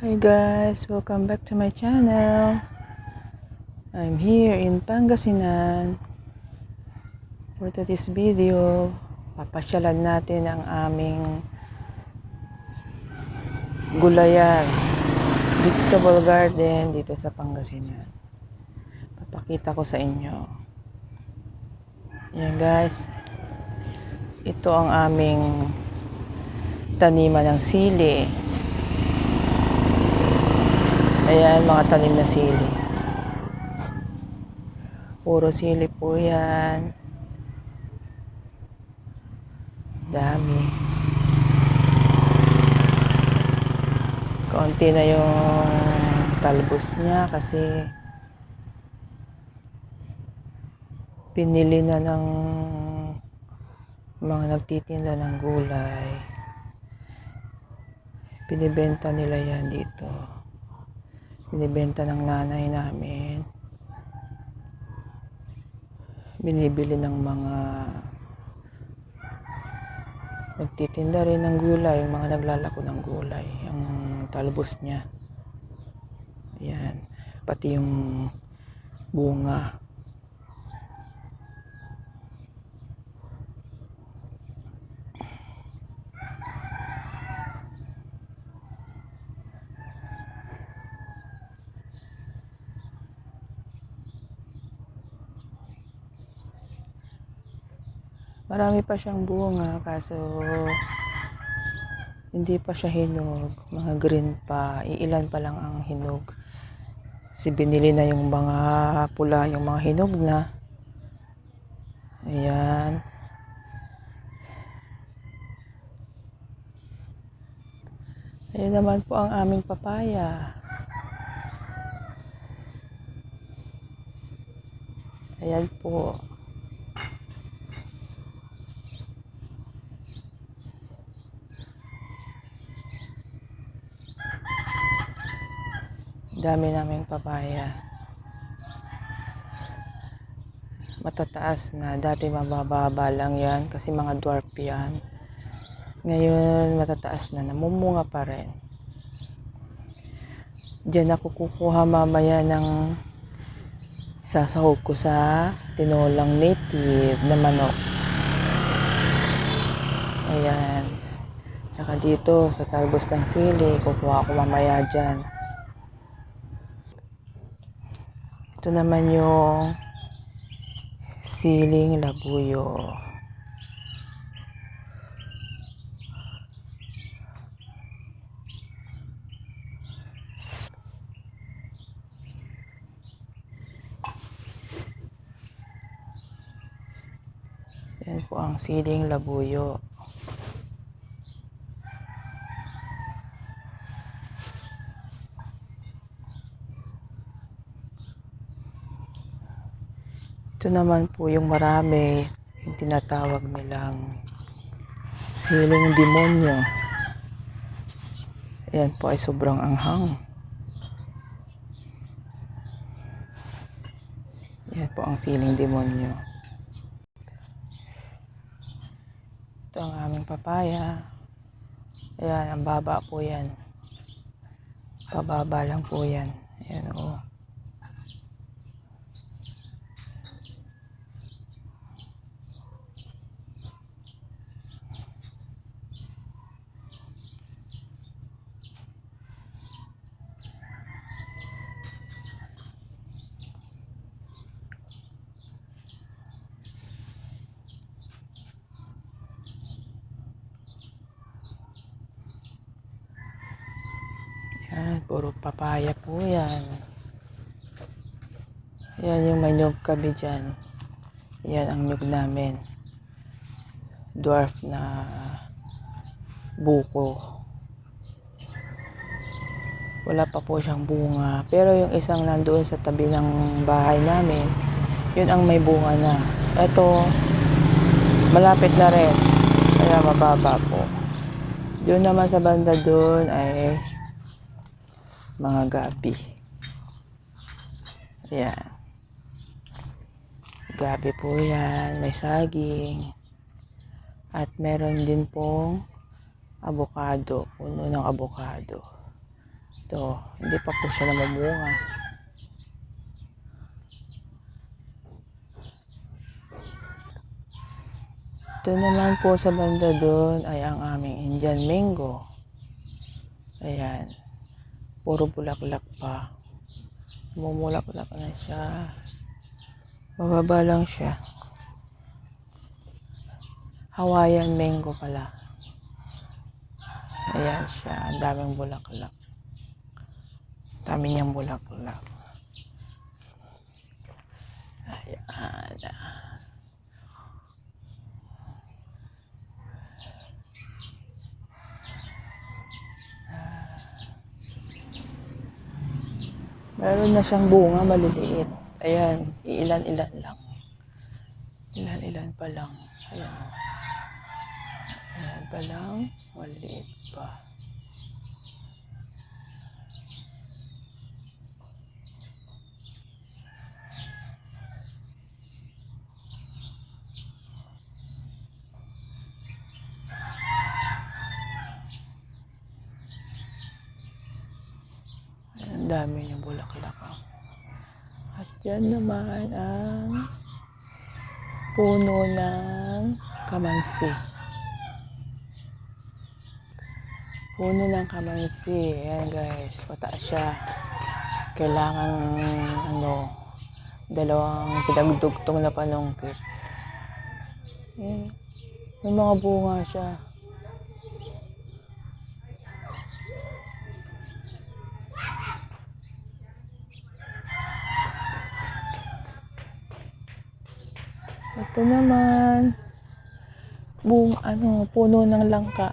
Hi guys, welcome back to my channel. I'm here in Pangasinan. For today's video, papasyalan natin ang aming gulayan, vegetable garden dito sa Pangasinan. Papakita ko sa inyo. Yan guys, ito ang aming taniman ng sili. Ayan, mga tanim na sili. Puro sili po yan. Dami. Kaunti na yung talbos niya kasi pinili na ng mga nagtitinda ng gulay. Binibenta nila yan dito binibenta ng nanay namin. Binibili ng mga nagtitinda rin ng gulay, yung mga naglalako ng gulay, ang talbos niya. Ayan, pati yung bunga. Marami pa siyang bunga kaso hindi pa siya hinog. Mga green pa. Iilan pa lang ang hinog. Si binili na yung mga pula, yung mga hinog na. Ayan. Ayan naman po ang aming papaya. Ayan po. Dami naming papaya. Matataas na. Dati mabababa lang yan kasi mga dwarf yan. Ngayon matataas na. Namumunga pa rin. Diyan ako kukuha mamaya ng sasahog ko sa tinolang native na manok. Ayan. Tsaka dito sa talbos ng sili, kukuha ko mamaya dyan. Ito naman yung siling labuyo. Yan po ang siling labuyo. Ito naman po yung marami, yung tinatawag nilang siling demonyo. Ayan po ay sobrang anghang. Yan po ang siling demonyo. Ito ang aming papaya. Ayan, ang baba po yan. Pababa lang po yan. Ayan o. Oh. Yan, puro papaya po yan. Yan yung may nyug kami dyan. Yan ang nyug namin. Dwarf na buko. Wala pa po siyang bunga. Pero yung isang nandoon sa tabi ng bahay namin, yun ang may bunga na. Ito, malapit na rin. Kaya mababa po. Doon naman sa banda doon ay mga gabi. Ayan. Gabi po yan. May saging. At meron din pong avocado. Puno ng avocado. Ito, hindi pa po siya namabunga. Ito naman po sa banda doon ay ang aming Indian mango. Ayan. Puro bulaklak pa. Mumulaklak na siya. Mababa lang siya. Hawaiian mango pala. Ayan siya. Ang daming bulaklak. Dami niyang bulaklak. Ayan. Meron na siyang bunga maliliit. Ayan, ilan-ilan lang. Ilan-ilan pa lang. Ayan. Ayan pa lang, maliliit pa. Ang dami niyang bulaklak. oh. At yan naman ang puno ng kamansi. Puno ng kamansi. Ayan guys, mataas siya. Kailangan ano, dalawang pinagdugtong na panungkit. Ayan. May mga bunga siya. Ito naman, buong ano, puno ng langka.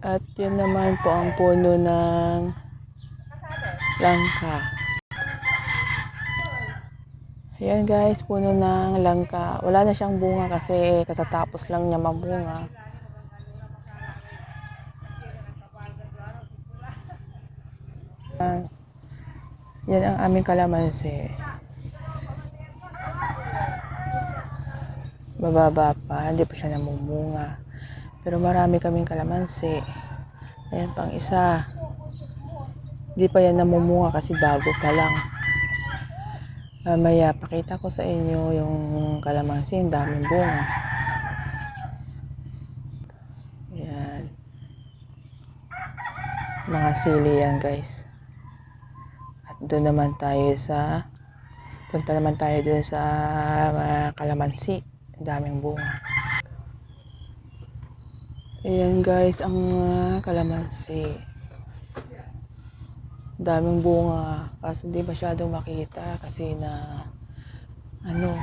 At yan naman po ang puno ng langka. Ayan guys, puno ng langka. Wala na siyang bunga kasi katatapos lang niya mamunga. Ah, yan ang aming kalamansi. Bababa pa, hindi pa siya namumunga. Pero marami kaming kalamansi. Ayan pang isa. Hindi pa yan namumunga kasi bago pa lang. Mamaya, pakita ko sa inyo yung kalamansi, ang daming bunga. Ayan. Mga sili yan guys. Doon naman tayo sa punta naman tayo doon sa ah, kalamansi. Daming bunga. Ayan guys, ang ah, kalamansi. Daming bunga. Kaso hindi masyadong makita kasi na ano,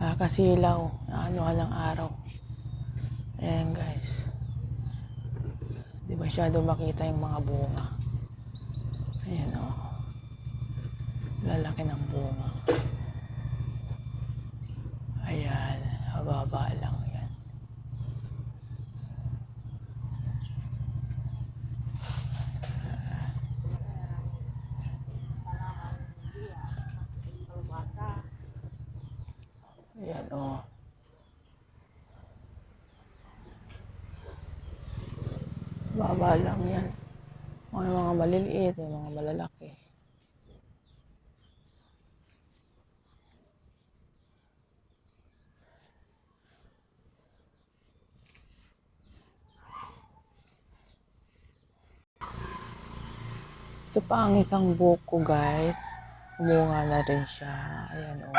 ah, kasilaw. Ano ka ng araw. Ayan guys. Hindi masyadong makita yung mga bunga. Ayan o. Oh. Lalaki ng bunga. Ayan. Mababa lang yan. Ayan o. Oh. Baba lang yan. May mga maliliit, may mga malalaki. Ito pa ang isang buko guys. Umunga na rin siya. Ayan o.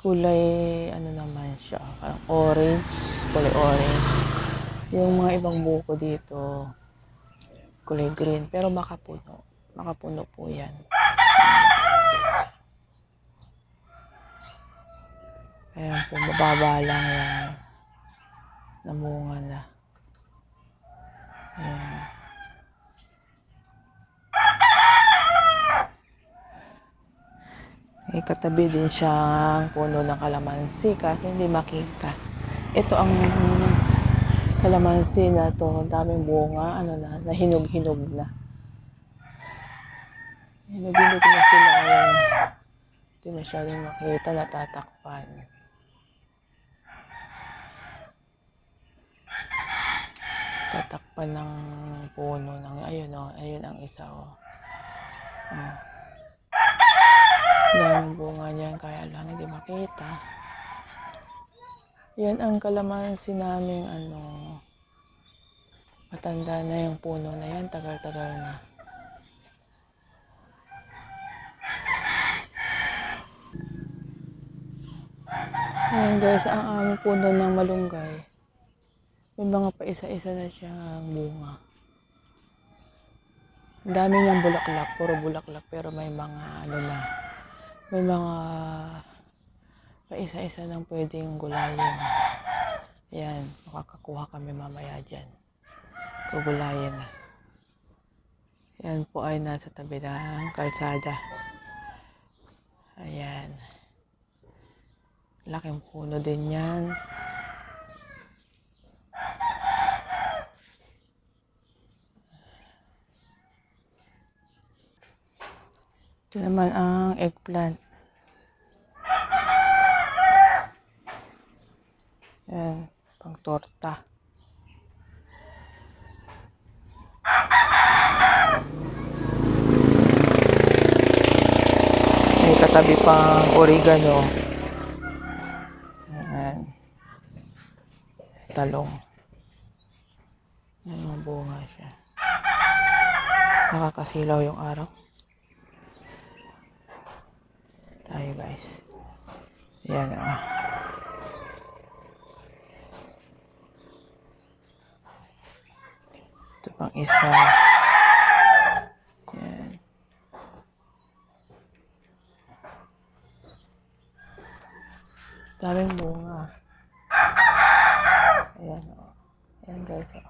Kulay, ano naman siya. Orange. Kulay orange. Yung mga ibang buko dito, kulay green. Pero makapuno. Makapuno po yan. Ayan po, mababa lang yan. Namunga na. Ayan. May katabi din siyang puno ng kalamansi kasi hindi makita. Ito ang kalamansi na to, ang daming bunga, ano na, nahinog-hinog na. Hinog-hinog na sila ngayon. Hindi masyadong makita, natatakpan. tatakpan ng puno ng ayun oh, ayun ang isa oh. oh. Yan ang bunga niyan kaya lang hindi makita. Yan ang kalamansi naming ano matanda na yung puno na yan, tagal-tagal na. Ayan guys, ang aming puno ng malunggay. May mga paisa-isa na siyang bunga. Dami niyang bulaklak, puro bulaklak, pero may mga ano na, may mga paisa-isa nang pwedeng gulayin. Ayan, makakakuha kami mamaya dyan. Gugulayin na. Yan po ay nasa tabi ng kalsada. Ayan. Laking puno din yan. Ito naman ang eggplant. Yan, pang torta. May katabi pang oregano. Ayan. Talong. Yan yung bunga siya. Nakakasilaw yung araw. Tayo guys. Yan ah. Ito pang isa. Yan. Daming bunga. Ayan o. Ayan guys o.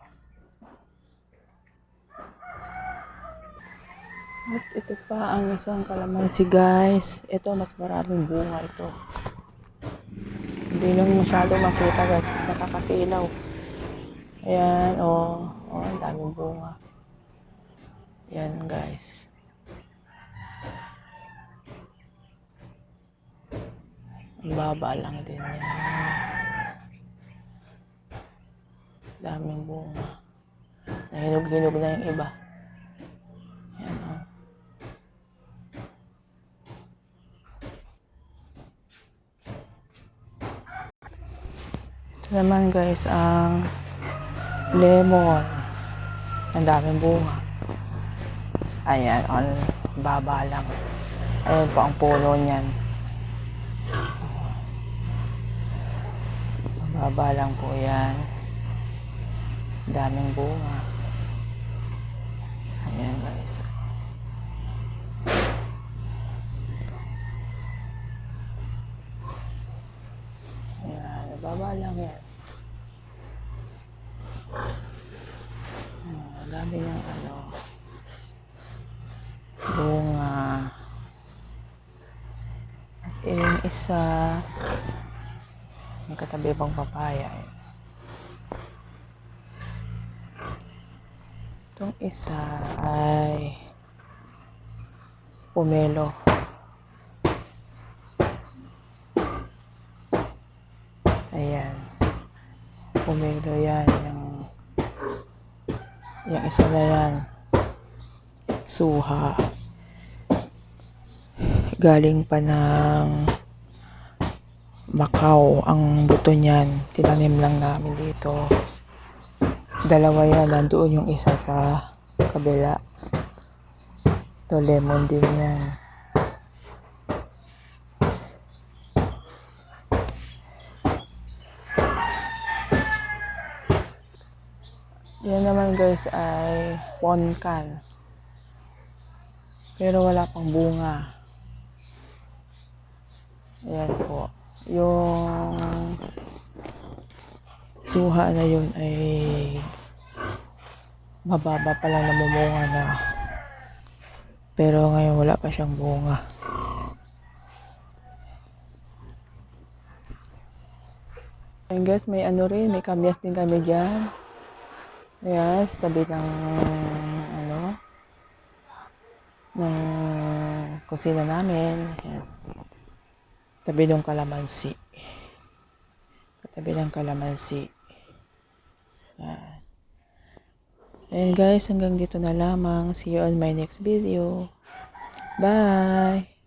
At ito pa ang isang kalamansi guys. Ito mas maraming bunga ito. Hindi lang masyado makita guys kasi nakakasilaw. Ayan o. Oh, ang daming bunga. Ayan guys. Ang baba lang din yan. Daming bunga. Nahinog-hinog na yung iba. Yan o. Ito naman guys ang lemon. Ang daming bunga. Ayan, on baba lang. Ayun po ang puno niyan. Baba lang po yan. Daming bunga. Ayan guys. Ayan, baba lang yan. Ah, dami ng ano. Bunga. At yung isa, may katabi pang papaya. Eh. Itong isa ay pomelo. Ayan. Pomelo yan. Yung, yung isa na yan. Suha. Galing pa ng Macau ang buto niyan. Tinanim lang namin dito. Dalawa yan. Nandoon yung isa sa kabila. Ito lemon din yan. Yan naman guys ay ponkan. Pero wala pang bunga. Ayan po. Yung suha na yun ay mababa pa lang namumunga na. Pero ngayon wala pa siyang bunga. Ayan guys, may ano rin, may kamyas din kami dyan. Ayan, sa tabi ng ano, ng kusina namin. Ayan. Tabi ng kalamansi. Katabi ng kalamansi. Ayan. And guys, hanggang dito na lamang. See you on my next video. Bye!